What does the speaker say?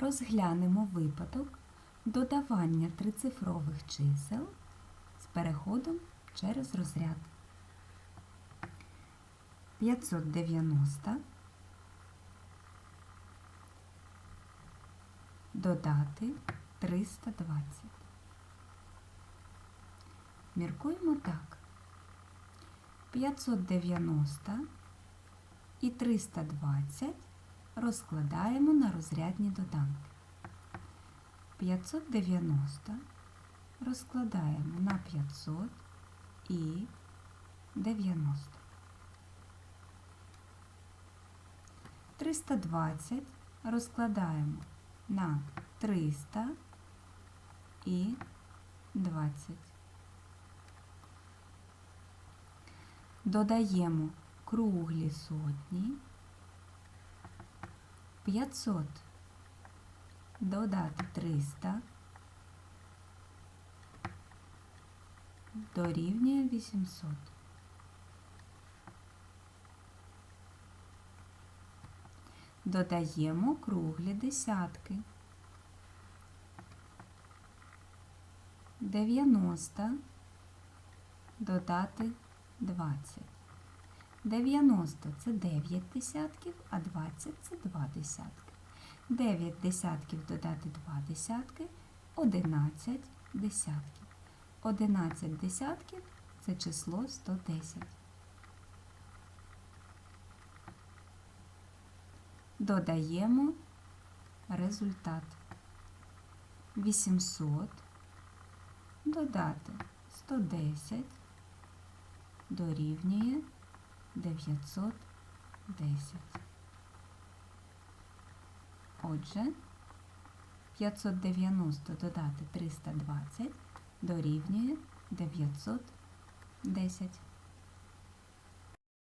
Розглянемо випадок додавання трицифрових чисел з переходом через розряд. 590 додати 320. Міркуємо так. 590 і 320 розкладаємо на розрядні доданки. 590 розкладаємо на 500 і 90. 320 розкладаємо на 300 і 20. Додаємо круглі сотні. 500 додати 300 дорівнює 800. Додаємо круглі десятки. 90 додати 20. 90 це 9 десятків, а 20 це 2 десятки. 9 десятків додати 2 десятки 11 десятків. 11 десятків це число 110. Додаємо результат. 800 додати 110 дорівнює 910. Отже, 590 додати 320 дорівнює 910.